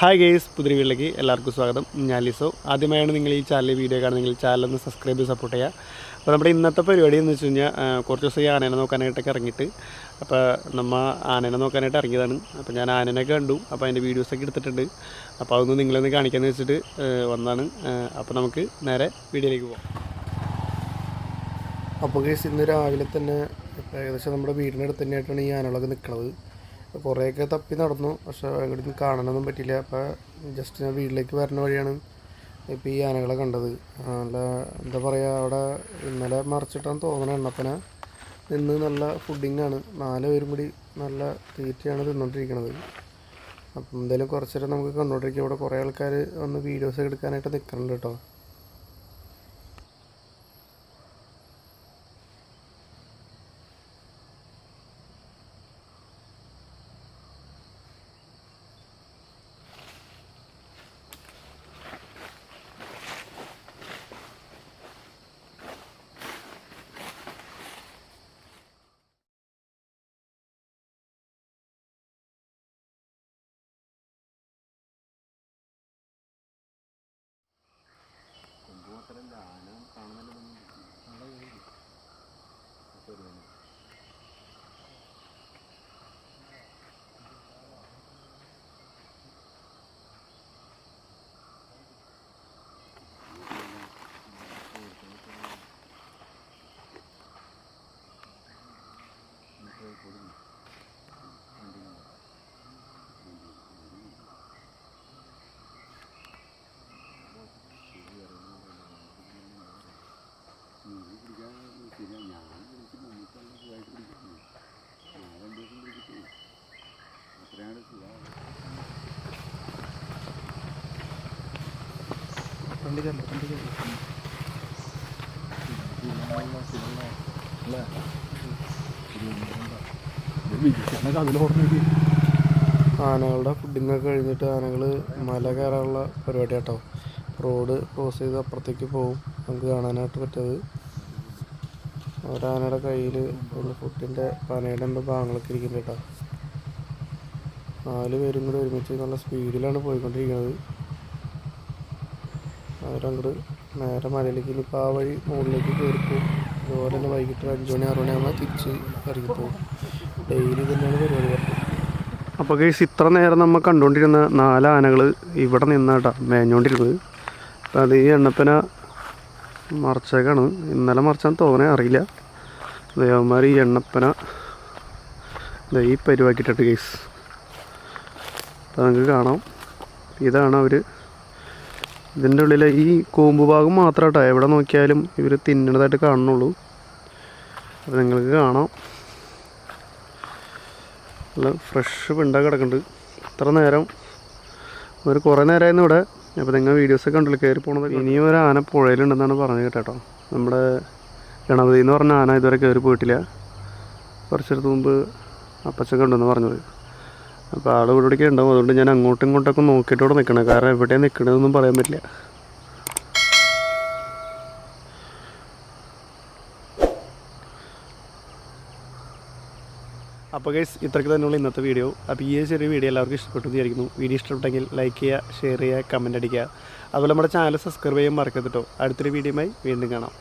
Hi guys പുതിയ വീട്ടിലേക്ക് എല്ലാവർക്കും സ്വാഗതം. ഞാൻ ലിസോ. ആദ്യമായാണ് നിങ്ങൾ ഈ ചാനൽ വീഡിയോ കാണുന്നെങ്കിൽ ചാനൽ ഒന്ന് സബ്സ്ക്രൈബ് ചെയ്ത് സപ്പോർട്ട് ചെയ്യുക. അപ്പോൾ നമ്മുടെ ഇന്നത്തെ പരിപാടി എന്ന് വെച്ച് കഴിഞ്ഞാൽ കുറച്ച് ദിവസം ഈ ആനേനെ നോക്കാനായിട്ടൊക്കെ ഇറങ്ങിയിട്ട്. അപ്പോൾ നമ്മൾ ആനനെ നോക്കാനായിട്ട് ഇറങ്ങിയതാണ്. അപ്പോൾ ഞാൻ ആനനെ കണ്ടു. അപ്പോൾ അതിന്റെ വീഡിയോസൊക്കെ എടുത്തിട്ടുണ്ട്. അപ്പോൾ അതൊന്ന് നിങ്ങളൊന്ന് കാണിക്കാമെന്ന് വെച്ചിട്ട് വന്നതാണ്. അപ്പോൾ നമുക്ക് നേരെ വീഡിയോയിലേക്ക് പോകാം അപ്പോൾ ഗേസ് ഇന്ന് രാവിലെ തന്നെ ഏകദേശം നമ്മുടെ വീടിന്റെ അടുത്ത് തന്നെയായിട്ടാണ് ഈ ആനകളൊക്കെ നിൽക്കുന്നത് കുറേയൊക്കെ തപ്പി നടന്നു. പക്ഷേ ഇവിടെ നിന്ന് കാണാനൊന്നും പറ്റിയില്ല. അപ്പോൾ ജസ്റ്റ് ഞാൻ വീട്ടിലേക്ക് വരുന്ന വഴിയാണ് ഇപ്പോൾ ഈ ആനകളെ കണ്ടത്. നല്ല എന്താ പറയുക അവിടെ ഇന്നലെ മറിച്ചിട്ടാന്ന് തോന്നണ എണ്ണപ്പന നിന്ന് നല്ല ഫുഡിങ്ങാണ് നാല് പേരും കൂടി നല്ല തീറ്റയാണ് തിന്നുകൊണ്ടിരിക്കുന്നത് അപ്പം എന്തായാലും കുറച്ച് നേരം നമുക്ക് കണ്ടോണ്ടിരിക്കും. ഇവിടെ കുറേ ആൾക്കാർ വന്ന് വീഡിയോസ് എടുക്കാനായിട്ട് നിൽക്കുന്നുണ്ട് കേട്ടോ. കാണുന്നുണ്ട് ആന കാണുന്നുണ്ട് ശരി ആനകളുടെ ഫുഡിങ് ഒക്കെ കഴിഞ്ഞിട്ട് ആനകൾ മല കയറാനുള്ള പരിപാടി കേട്ടോ റോഡ് ക്രോസ് ചെയ്ത് അപ്പുറത്തേക്ക് പോകും നമുക്ക് കാണാനായിട്ട് പറ്റത് ഒരാനയുടെ കയ്യിൽ ഒരു ഫുഡിന്റെ പനയുടെ എന്തോ ഭാഗങ്ങളൊക്കെ ഇരിക്കുന്നുണ്ട് കേട്ടോ. നാല് പേരും കൂടി ഒരുമിച്ച് നല്ല സ്പീഡിലാണ് പോയിക്കൊണ്ടിരിക്കുന്നത്. അവരങ്ങോട്ട് നേരെ മലയിലേക്ക് ഇനിയിപ്പോൾ ആ വഴി മുകളിലേക്ക് കയറിപ്പോവും അതുപോലെ തന്നെ വൈകിട്ട് അഞ്ച് മണി ആറ് മണിയാകുമ്പോൾ തിരിച്ച് ഇറങ്ങിപ്പോവും ഡെയിലി തന്നെയാണ് പരിപാടി പറഞ്ഞത്. അപ്പോൾ കേസ് ഇത്ര നേരം നമ്മൾ കണ്ടുകൊണ്ടിരുന്ന നാല് ആനകൾ ഇവിടെ നിന്നാട്ടാ മേഞ്ഞുകൊണ്ടിരുന്നത് അപ്പോൾ അത് ഈ എണ്ണപ്പന മറച്ചേക്കാണ്. ഇന്നലെ മറച്ചാൻ തോന്നേ അറിയില്ല. ദേവന്മാർ ഈ എണ്ണപ്പന ഈ പരിവാക്കിയിട്ടുണ്ട് കേസ് അപ്പോൾ നമുക്ക് കാണാം. ഇതാണ് അവർ ഇതിന്റെ ഉള്ളിലെ ഈ കൂമ്പ് ഭാഗം മാത്രമായിട്ട് എവിടെ നോക്കിയാലും ഇവർ തിന്നണതായിട്ട് കാണുന്നുള്ളൂ. അത് നിങ്ങൾക്ക് കാണാം. നല്ല ഫ്രഷ് പിണ്ട കിടക്കുന്നുണ്ട്. ഇത്ര നേരം. ഒരു കുറേ നേരമായിരുന്നു ഇവിടെ. അപ്പോൾ നിങ്ങൾ വീഡിയോസൊക്കെ കണ്ടില്ല? കയറി പോണത് ഇനിയും ഒരു ആന പുഴയിലുണ്ടെന്നാണ് പറഞ്ഞത് കേട്ടോ. നമ്മുടെ ഗണപതി എന്ന് പറഞ്ഞ ആന ഇതുവരെ കയറി പോയിട്ടില്ല. കുറച്ചെടുത്ത് മുമ്പ് അപ്പച്ചൊക്കെ ഉണ്ടെന്ന് പറഞ്ഞത്. അപ്പോൾ ആൾ ഇവിടെ ഇവിടേക്ക് ഉണ്ടാവും. അതുകൊണ്ട് ഞാൻ അങ്ങോട്ടും ഇങ്ങോട്ടൊക്കെ നോക്കിയിട്ട് ഇവിടെ നിൽക്കണം കാരണം എവിടെയാണ് നിൽക്കണതെന്നൊന്നും പറയാൻ പറ്റില്ല. അപ്പോൾ ഗൈസ് ഇത്രയ്ക്ക് തന്നെയുള്ള ഇന്നത്തെ വീഡിയോ അപ്പോൾ ഈ ചെറിയ വീഡിയോ എല്ലാവർക്കും ഇഷ്ടപ്പെട്ടു വിചാരിക്കുന്നു. വീഡിയോ ഇഷ്ടപ്പെട്ടെങ്കിൽ ലൈക്ക് ചെയ്യുക ഷെയർ ചെയ്യുക കമന്റ് അടിക്കുക. അതുപോലെ നമ്മുടെ ചാനൽ സബ്സ്ക്രൈബ് ചെയ്യാൻ മറക്കത്തിട്ടോ അടുത്തൊരു വീഡിയോയുമായി വീണ്ടും കാണാം.